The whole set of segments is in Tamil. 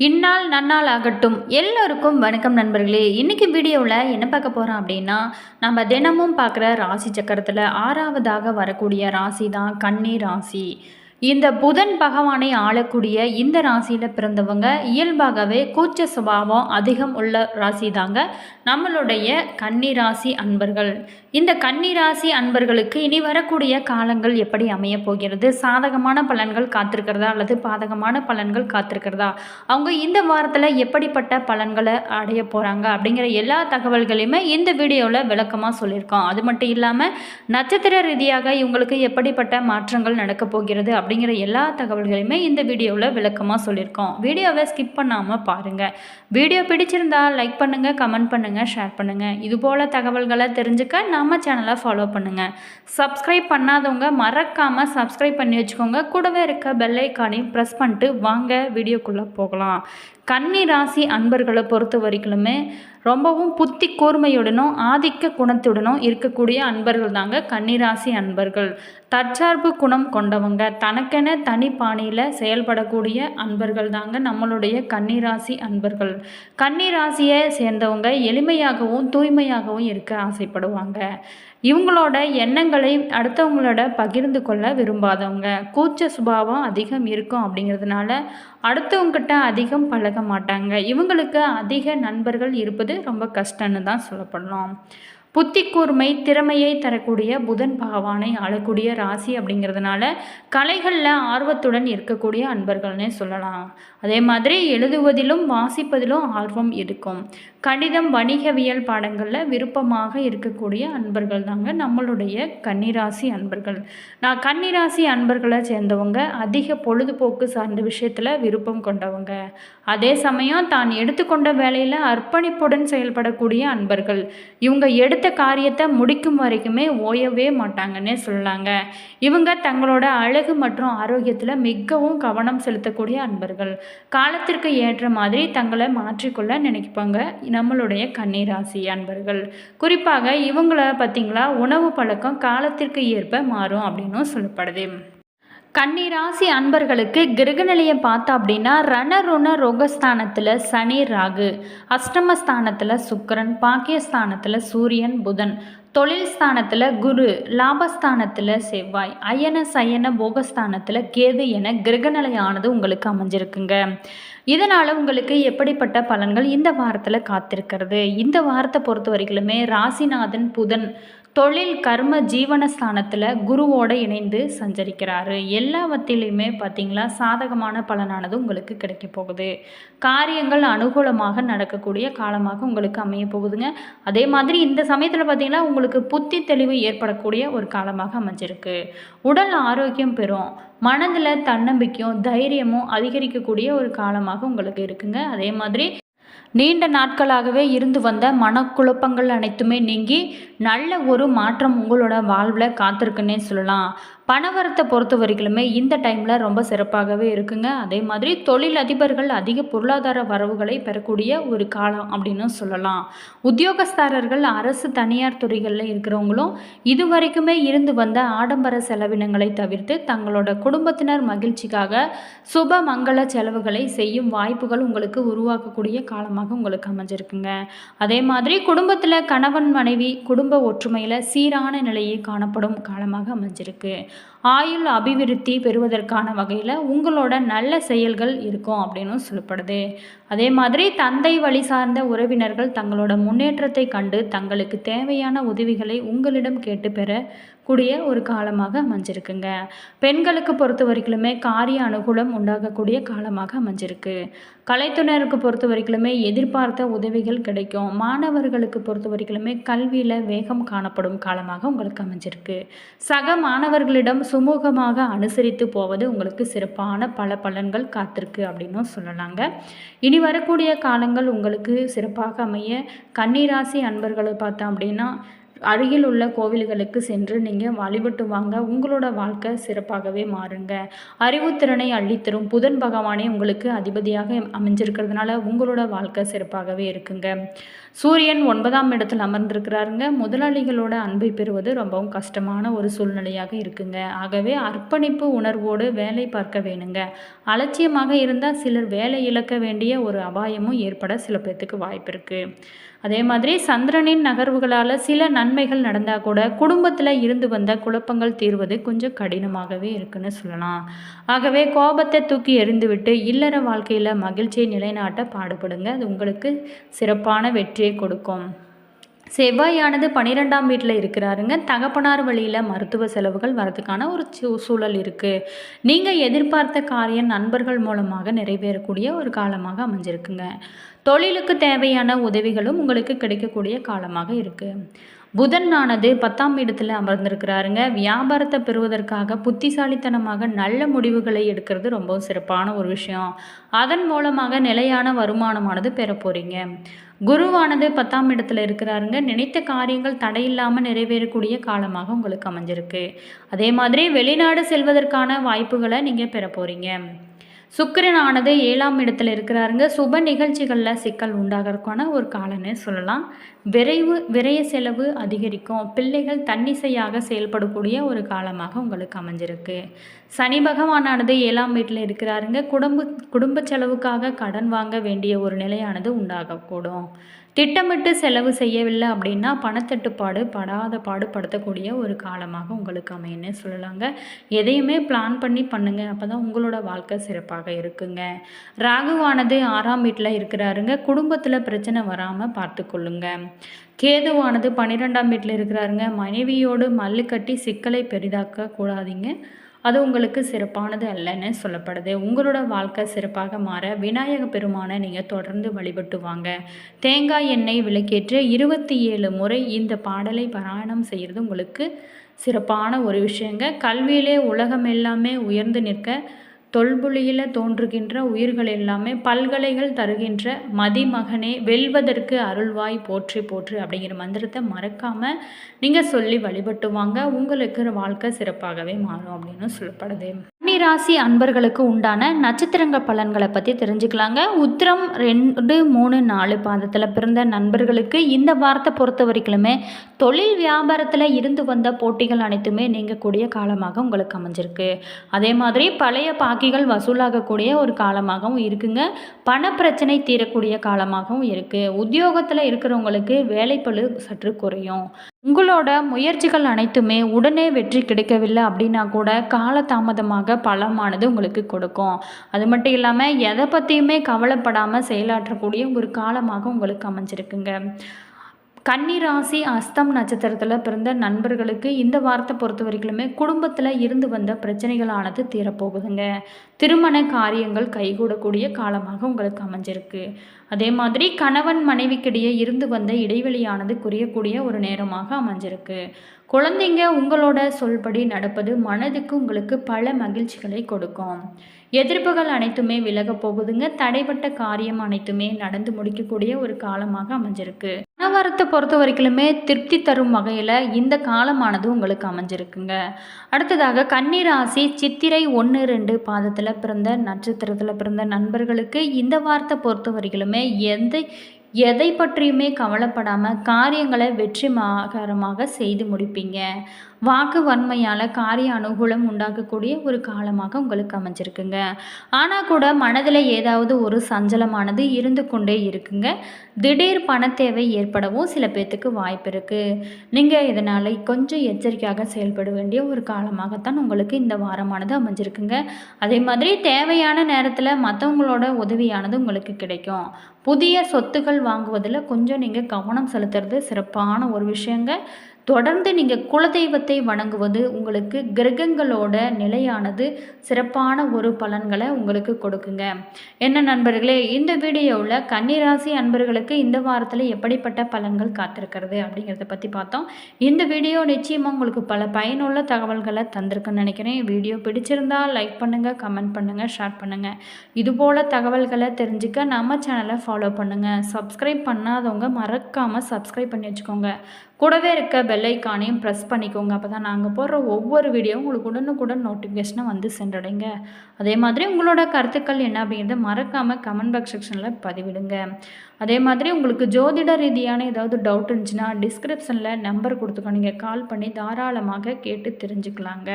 இந்நாள் நன்னாள் ஆகட்டும். எல்லோருக்கும் வணக்கம் நண்பர்களே. இன்றைக்கி வீடியோவில் என்ன பார்க்க போகிறோம் அப்படின்னா நம்ம தினமும் பார்க்குற ராசி சக்கரத்தில் ஆறாவதாக வரக்கூடிய ராசி தான் கன்னி ராசி. இந்த புதன் பகவானை ஆளக்கூடிய இந்த ராசியில் பிறந்தவங்க இயல்பாகவே கூச்ச சுபாவம் அதிகம் உள்ள ராசி தாங்க நம்மளுடைய கன்னி ராசி அன்பர்கள். இந்த கன்னி ராசி அன்பர்களுக்கு இனி வரக்கூடிய காலங்கள் எப்படி அமைய போகிறது? சாதகமான பலன்கள் காத்திருக்கிறதா அல்லது பாதகமான பலன்கள் காத்திருக்கிறதா? அவங்க இந்த வாரத்தில் எப்படிப்பட்ட பலன்களை அடைய போகிறாங்க அப்படிங்கிற எல்லா தகவல்களையுமே இந்த வீடியோவில் விளக்கமாக சொல்லியிருக்கோம். அது மட்டும் இல்லாமல் நட்சத்திர ரீதியாக இவங்களுக்கு எப்படிப்பட்ட மாற்றங்கள் நடக்கப் போகிறது அப்படிங்கிற எல்லா தகவல்களையுமே இந்த வீடியோவில் விளக்கமாக சொல்லியிருக்கோம். வீடியோவை ஸ்கிப் பண்ணாமல் பாருங்கள் வீடியோ பிடிச்சிருந்தா லைக் பண்ணுங்கள் கமெண்ட் பண்ணுங்கள் ஷேர் பண்ணுங்கள் இதுபோல் தகவல்களை தெரிஞ்சுக்க நம்ம சேனலை ஃபாலோ பண்ணுங்கள் சப்ஸ்கிரைப் பண்ணாதவங்க மறக்காமல் சப்ஸ்கிரைப் பண்ணி வச்சுக்கோங்க. கூடவே இருக்க பெல்லைக்கானையும் ப்ரெஸ் பண்ணிட்டு வாங்க வீடியோக்குள்ளே போகலாம். கன்னி ராசி அன்பர்களை பொறுத்த வரைக்குமே ரொம்பவும் புத்தி கூர்மையுடனும் ஆதிக்க குணத்துடனும் இருக்கக்கூடிய அன்பர்கள் தாங்க கன்னிராசி அன்பர்கள். தற்சார்பு குணம் கொண்டவங்க. தனக்கென தனி பாணியில் செயல்படக்கூடிய அன்பர்கள் தாங்க நம்மளுடைய கன்னிராசி அன்பர்கள். கன்னிராசியை சேர்ந்தவங்க எளிமையாகவும் தூய்மையாகவும் இருக்க ஆசைப்படுவாங்க. இவங்களோட எண்ணங்களை அடுத்தவங்களோட பகிர்ந்து கொள்ள விரும்பாதவங்க. கூச்ச சுபாவம் அதிகம் இருக்கும் அப்படிங்கிறதுனால அடுத்தவங்ககிட்ட அதிகம் பழக மாட்டாங்க. இவங்களுக்கு அதிக நண்பர்கள் இருப்பது ரொம்ப கஷ்டம்னு தான் சொல்லப்படலாம். புத்தி கூர்மை திறமையை தரக்கூடிய புதன் பகவானை ஆளக்கூடிய ராசி அப்படிங்கிறதுனால கலைகளில் ஆர்வத்துடன் இருக்கக்கூடிய அன்பர்கள்னே சொல்லலாம். அதே மாதிரி எழுதுவதிலும் வாசிப்பதிலும் ஆர்வம் இருக்கும். கணிதம் வணிகவியல் பாடங்களில் விருப்பமாக இருக்கக்கூடிய அன்பர்கள் தாங்க நம்மளுடைய கன்னிராசி அன்பர்கள். நான் கன்னிராசி அன்பர்களை சேர்ந்தவங்க அதிக பொழுதுபோக்கு சார்ந்த விஷயத்தில் விருப்பம் கொண்டவங்க. அதே சமயம் தான் எடுத்துக்கொண்ட வேலையில் அர்ப்பணிப்புடன் செயல்படக்கூடிய அன்பர்கள். இவங்க எடுத்து காரியத்தை முடிக்கும் வரைக்குமே ஓயவே மாட்டாங்கன்னே சொல்லாங்க. இவங்க தங்களோட அழகு மற்றும் ஆரோக்கியத்தில் மிகவும் கவனம் செலுத்தக்கூடிய அன்பர்கள். காலத்திற்கு ஏற்ற மாதிரி தங்களை மாற்றிக்கொள்ள நினைப்பாங்க நம்மளுடைய கன்னிராசி அன்பர்கள். குறிப்பாக இவங்கள பார்த்திங்களா உணவு பழக்கம் காலத்திற்கு ஏற்ப மாறும் அப்படின்னும் சொல்லப்படுது. கன்னிராசி அன்பர்களுக்கு கிரகநிலையை பார்த்தோம் அப்படின்னா ரணருண ரோகஸ்தானத்தில் சனி ராகு. அஷ்டமஸ்தானத்தில் சுக்கரன் பாக்கியஸ்தானத்தில் சூரியன் புதன். தொழில் ஸ்தானத்தில் குரு லாபஸ்தானத்தில் செவ்வாய். அயன சயன போகஸ்தானத்தில் கேது என கிரகநிலையானது உங்களுக்கு அமைஞ்சிருக்குங்க. இதனால் உங்களுக்கு எப்படிப்பட்ட பலன்கள் இந்த வாரத்தில் காத்திருக்கிறது? இந்த வாரத்தை பொறுத்த வரைக்குமே ராசிநாதன் புதன் தொழில் கர்ம ஜீவனஸ்தானத்தில் குருவோடு இணைந்து சஞ்சரிக்கிறாரு. எல்லாவற்றிலையுமே பார்த்திங்களா சாதகமான பலனானது உங்களுக்கு கிடைக்க போகுது. காரியங்கள் அனுகூலமாக நடக்கக்கூடிய காலமாக உங்களுக்கு அமைய போகுதுங்க. அதே மாதிரி இந்த சமயத்தில் பார்த்திங்கன்னா உங்களுக்கு புத்தி தெளிவு ஏற்படக்கூடிய ஒரு காலமாக அமைஞ்சிருக்கு. உடல் ஆரோக்கியம் பெறும். மனதில் தன்னம்பிக்கையும் தைரியமும் அதிகரிக்கக்கூடிய ஒரு காலமாக உங்களுக்கு இருக்குங்க. அதே மாதிரி நீண்ட நாட்களாகவே இருந்து வந்த மனக்குழப்பங்கள் அனைத்துமே நீங்கி நல்ல ஒரு மாற்றம் உங்களோட வாழ்வில் காத்திருக்குன்னே சொல்லலாம். பணவரத்தை பொறுத்த வரைக்குமே இந்த டைமில் ரொம்ப சிறப்பாகவே இருக்குங்க. அதே மாதிரி தொழில் அதிபர்கள் அதிக பொருளாதார வரவுகளை பெறக்கூடிய ஒரு காலம் அப்படின்னு சொல்லலாம். உத்தியோகஸ்தாரர்கள் அரசு தனியார் துறைகளில் இருக்கிறவங்களும் இது வரைக்குமே இருந்து வந்த ஆடம்பர செலவினங்களை தவிர்த்து தங்களோட குடும்பத்தினர் மகிழ்ச்சிக்காக சுப மங்கள செலவுகளை செய்யும் வாய்ப்புகள் உங்களுக்கு உருவாக்கக்கூடிய காலமாக உங்களுக்கு அமைஞ்சிருக்குங்க. அதே மாதிரி குடும்பத்தில் கணவன் மனைவி குடும்ப ஒற்றுமையில் சீரான நிலையை காணப்படும் காலமாக அமைஞ்சிருக்கு. ஆயுள் அபிவிருத்தி பெறுவதற்கான வகையில் உங்களோட நல்ல செயல்கள் இருக்கும் அப்படின்னு சொல்லப்படுது. அதே மாதிரி தந்தை வழி சார்ந்த உறவினர்கள் தங்களோட முன்னேற்றத்தை கண்டு தங்களுக்கு தேவையான உதவிகளை உங்களிடம் கேட்டு பெற கூடிய ஒரு காலமாக அமைஞ்சிருக்குங்க. பெண்களுக்கு பொறுத்த வரைக்குமே காரிய அனுகூலம் உண்டாகக்கூடிய காலமாக அமைஞ்சிருக்கு. கலைத்துணருக்கு பொறுத்த வரைக்குமே எதிர்பார்த்த உதவிகள் கிடைக்கும். மாணவர்களுக்கு பொறுத்த வரைக்குமே கல்வியில் வேகம் காணப்படும் காலமாக உங்களுக்கு அமைஞ்சிருக்கு. சக மாணவர்களிடம் சுமூகமாக அனுசரித்து போவது உங்களுக்கு சிறப்பான பல பலன்கள் காத்திருக்கு அப்படின்னும் சொல்லலாங்க. இனி வரக்கூடிய காலங்கள் உங்களுக்கு சிறப்பாக அமைய கன்னிராசி அன்பர்களை பார்த்தோம் அப்படின்னா அருகில் உள்ள கோவில்களுக்கு சென்று நீங்கள் வழிபட்டு வாங்க. உங்களோட வாழ்க்கை சிறப்பாகவே மாறுங்க. அறிவுத்திறனை அள்ளித்தரும். புதன் பகவானே உங்களுக்கு அதிபதியாக அமைஞ்சிருக்கிறதுனால உங்களோட வாழ்க்கை சிறப்பாகவே இருக்குங்க. சூரியன் ஒன்பதாம் இடத்தில் அமர்ந்திருக்கிறாருங்க. முதலாளிகளோட அன்பை பெறுவது ரொம்பவும் கஷ்டமான ஒரு சூழ்நிலையாக இருக்குங்க. ஆகவே அர்ப்பணிப்பு உணர்வோடு வேலை பார்க்க வேணுங்க. அலட்சியமாக இருந்தால் சிலர் வேலை இழக்க வேண்டிய ஒரு அபாயமும் ஏற்பட சில பேர்த்துக்கு வாய்ப்பு இருக்குது அதே மாதிரி சந்திரனின் நகர்வுகளால் சில நன்மைகள் நடந்தால் கூட குடும்பத்தில் இருந்து வந்த குழப்பங்கள் தீர்வது கொஞ்சம் கடினமாகவே இருக்குன்னு சொல்லலாம். ஆகவே கோபத்தை தூக்கி எறிந்துவிட்டு இல்லற வாழ்க்கையில் மகிழ்ச்சியை நிலைநாட்ட பாடுபடுங்க. அது உங்களுக்கு சிறப்பான வெற்றி வெற்றியை கொடுக்கும். செவ்வாயானது பன்னிரெண்டாம் வீட்டில் இருக்கிறாருங்க. தகப்பனார் வழியில் மருத்துவ செலவுகள் வரதுக்கான ஒரு சூழல் இருக்குது நீங்கள் எதிர்பார்த்த காரியம் நண்பர்கள் மூலமாக நிறைவேறக்கூடிய ஒரு காலமாக அமைஞ்சிருக்குங்க. தொழிலுக்கு தேவையான உதவிகளும் உங்களுக்கு கிடைக்கக்கூடிய காலமாக இருக்குது புதனானது பத்தாம் இடத்துல அமர்ந்திருக்கிறாருங்க. வியாபாரத்தை பெறுவதற்காக புத்திசாலித்தனமாக நல்ல முடிவுகளை எடுக்கிறது ரொம்ப சிறப்பான ஒரு விஷயம். அதன் மூலமாக நிலையான வருமானமானது பெற போகிறீங்க குருவானது பத்தாம் இடத்துல இருக்கிறாருங்க. நினைத்த காரியங்கள் தடையில்லாமல் நிறைவேறக்கூடிய காலமாக உங்களுக்கு அமைஞ்சிருக்கு. அதே மாதிரி வெளிநாடு செல்வதற்கான வாய்ப்புகளை நீங்கள் பெற போகிறீங்க சுக்கிரனானது ஏழாம் இடத்துல இருக்கிறாருங்க. சுப நிகழ்ச்சிகளில் சிக்கல் உண்டாகிறதுக்கான ஒரு காலம்னு சொல்லலாம். விரைவு விரைய செலவு அதிகரிக்கும். பிள்ளைகள் தன்னிசையாக செயல்படக்கூடிய ஒரு காலமாக உங்களுக்கு அமைஞ்சிருக்கு. சனி பகவானானது ஏழாம் வீட்டில் இருக்கிறாருங்க. குடும்ப குடும்ப செலவுக்காக கடன் வாங்க வேண்டிய ஒரு நிலையானது உண்டாகக்கூடும். திட்டமிட்டு செலவு செய்யவில்லை அப்படின்னா பணத்தட்டுப்பாடு படாத பாடு படுத்தக்கூடிய ஒரு காலமாக உங்களுக்கு அமையன்னு சொல்லலாங்க. எதையுமே பிளான் பண்ணி பண்ணுங்க. அப்போ தான் உங்களோட வாழ்க்கை சிறப்பாக இருக்குங்க. ராகுவானது ஆறாம் வீட்டில் இருக்கிறாருங்க. குடும்பத்தில் பிரச்சனை வராமல் பார்த்துக்கொள்ளுங்க. கேதுவானது பன்னிரெண்டாம் வீட்டில் இருக்கிறாருங்க. மனைவியோடு மல்லு கட்டி சிக்கலை பெரிதாக்க கூடாதீங்க. அது உங்களுக்கு சிறப்பானது அல்லன்னு சொல்லப்படுது. உங்களோட வாழ்க்கை சிறப்பாக மாற விநாயக பெருமானை நீங்கள் தொடர்ந்து வழிபட்டு வாங்க. தேங்காய் எண்ணெய் விளக்கேற்று இருபத்தி ஏழு முறை இந்த பாடலை பாராயணம் செய்கிறது உங்களுக்கு சிறப்பான ஒரு விஷயங்க. கல்வியிலே உலகம் எல்லாமே உயர்ந்து நிற்க தொல்புலியில் தோன்றுகின்ற உயிர்கள் எல்லாமே பல்கலைகள் தருகின்ற மதிமகனே வெல்வதற்கு அருள்வாய் போற்றி போற்று அப்படிங்கிற மந்திரத்தை மறக்காமல் நீங்கள் சொல்லி வழிபட்டு வாங்க. உங்களுக்கு வாழ்க்கை சிறப்பாகவே மாறும் அப்படின்னு சொல்லப்படுது. கன்னி ராசி அன்பர்களுக்கு உண்டான நட்சத்திரங்க பலன்களை பற்றி தெரிஞ்சுக்கலாங்க. உத்திரம் ரெண்டு மூணு நாலு பாதத்தில் பிறந்த நண்பர்களுக்கு இந்த வாரத்தை பொறுத்த வரைக்குமே தொழில் வியாபாரத்தில் இருந்து வந்த போட்டிகள் அனைத்துமே நீங்கக்கூடிய காலமாக உங்களுக்கு அமைஞ்சிருக்கு. அதே மாதிரி பழைய பாக்கிகள் வசூலாகக்கூடிய ஒரு காலமாகவும் இருக்குங்க. பணப்பிரச்சனை தீரக்கூடிய காலமாகவும் இருக்குது உத்தியோகத்தில் இருக்கிறவங்களுக்கு வேலைப்பளு சற்று குறையும். உங்களோட முயற்சிகள் அனைத்துமே உடனே வெற்றி கிடைக்கவில்லை அப்படின்னா கூட காலதாமதமாக பலமானது உங்களுக்கு கொடுக்கும். அது மட்டும் இல்லாமல் எதை பற்றியுமே கவலைப்படாமல் செயலாற்றக்கூடிய ஒரு காலமாக உங்களுக்கு அமைஞ்சிருக்குங்க. கன்னிராசி அஸ்தம் நட்சத்திரத்தில் பிறந்த நண்பர்களுக்கு இந்த வாரத்தை பொறுத்த வரைக்குமே குடும்பத்தில் இருந்து வந்த பிரச்சனைகளானது தீரப்போகுதுங்க. திருமண காரியங்கள் கைகூடக்கூடிய காலமாக உங்களுக்கு அமைஞ்சிருக்கு. அதே மாதிரி கணவன் மனைவிக்கிடையே இருந்து வந்த இடைவெளியானது குறையக்கூடிய ஒரு நேரமாக அமைஞ்சிருக்கு. குழந்தைங்க உங்களோட சொல்படி நடப்பது மனதுக்கு உங்களுக்கு பல மகிழ்ச்சிகளை கொடுக்கும். எதிர்ப்புகள் அனைத்துமே விலக போகுதுங்க. தடைப்பட்ட காரியம் அனைத்துமே நடந்து முடிக்கக்கூடிய ஒரு காலமாக அமைஞ்சிருக்கு. வியாபாரத்தை பொறுத்த வரைக்குமே திருப்தி தரும் வகையில் இந்த காலமானது உங்களுக்கு அமைஞ்சிருக்குங்க. அடுத்ததாக கன்னிராசி சித்திரை ஒன்று ரெண்டு பாதத்தில் பிறந்த நட்சத்திரத்தில் பிறந்த நண்பர்களுக்கு இந்த வாரத்தை பொறுத்த வரைக்குமே எந்த எதை பற்றியுமே கவலைப்படாமல் காரியங்களை வெற்றிமாகரமாக செய்து முடிப்பீங்க. வாக்கு வன்மையால் காரிய அனுகூலம் உண்டாக்கக்கூடிய ஒரு காலமாக உங்களுக்கு அமைஞ்சிருக்குங்க. ஆனால் கூட மனதில் ஏதாவது ஒரு சஞ்சலமானது இருந்து கொண்டே இருக்குங்க. திடீர் பண தேவை ஏற்படவும் சில பேர்த்துக்கு வாய்ப்பு இருக்குது நீங்கள் இதனால் கொஞ்சம் எச்சரிக்கையாக செயல்பட வேண்டிய ஒரு காலமாகத்தான் உங்களுக்கு இந்த வாரமானது அமைஞ்சிருக்குங்க. அதே மாதிரி தேவையான நேரத்தில் மற்றவங்களோட உதவியானது உங்களுக்கு கிடைக்கும். புதிய சொத்துக்கள் வாங்குவதில் கொஞ்சம் நீங்கள் கவனம் செலுத்துறது சிறப்பான ஒரு விஷயங்க. தொடர்ந்து நீங்கள் குலதெய்வத்தை வணங்குவது உங்களுக்கு கிரகங்களோட நிலையானது சிறப்பான ஒரு பலன்களை உங்களுக்கு கொடுக்குங்க. என்ன நண்பர்களே இந்த வீடியோவில் கன்னிராசி அன்பர்களுக்கு இந்த வாரத்தில் எப்படிப்பட்ட பலன்கள் காத்திருக்கிறது அப்படிங்கிறத பற்றி பார்த்தோம். இந்த வீடியோ நிச்சயமாக உங்களுக்கு பல பயனுள்ள தகவல்களை தந்திருக்குன்னு நினைக்கிறேன். வீடியோ பிடிச்சிருந்தால் லைக் பண்ணுங்கள் கமெண்ட் பண்ணுங்கள் ஷேர் பண்ணுங்கள் இதுபோல் தகவல்களை தெரிஞ்சுக்க நம்ம சேனலை ஃபாலோ பண்ணுங்கள் சப்ஸ்கிரைப் பண்ணாதவங்க மறக்காமல் சப்ஸ்கிரைப் பண்ணி வச்சுக்கோங்க. கூடவே இருக்க பெல் ஐக்கானையும் ப்ரெஸ் பண்ணிக்கோங்க. அப்போ தான் நாங்கள் போடுற ஒவ்வொரு வீடியோ உங்களுக்கு உடனுக்குடன் நோட்டிஃபிகேஷனை வந்து சென்றடைங்க. அதே மாதிரி உங்களோட கருத்துக்கள் என்ன அப்படிங்கிறத மறக்காமல் கமெண்ட் பாக்ஸ் செக்ஷனில் பதிவிடுங்க. அதே மாதிரி உங்களுக்கு ஜோதிட ரீதியான ஏதாவது டவுட் இருந்துச்சுன்னா டிஸ்கிரிப்ஷனில் நம்பர் கொடுத்துக்கோ நீங்கள் கால் பண்ணி தாராளமாக கேட்டு தெரிஞ்சுக்கலாங்க.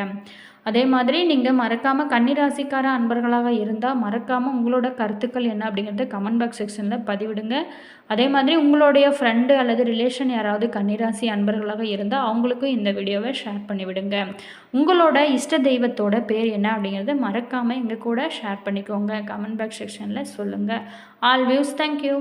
அதே மாதிரி நீங்கள் மறக்காமல் கன்னிராசிக்கார அன்பர்களாக இருந்தால் மறக்காமல் உங்களோட கருத்துக்கள் என்ன அப்படிங்கிறத கமெண்ட் பாக்ஸ் செக்ஷனில் பதிவிடுங்க. அதே மாதிரி உங்களுடைய ஃப்ரெண்டு அல்லது ரிலேஷன் யாராவது கன்னிராசி அன்பர்களாக இருந்தால் அவங்களுக்கும் இந்த வீடியோவை ஷேர் பண்ணிவிடுங்க. உங்களோட இஷ்ட தெய்வத்தோட பேர் என்ன அப்படிங்கிறத மறக்காமல் எங்கள் கூட ஷேர் பண்ணிக்கோங்க. கமெண்ட் பாக்ஸ் செக்ஷனில் சொல்லுங்கள் ஆல் வியூஸ் தேங்க்யூ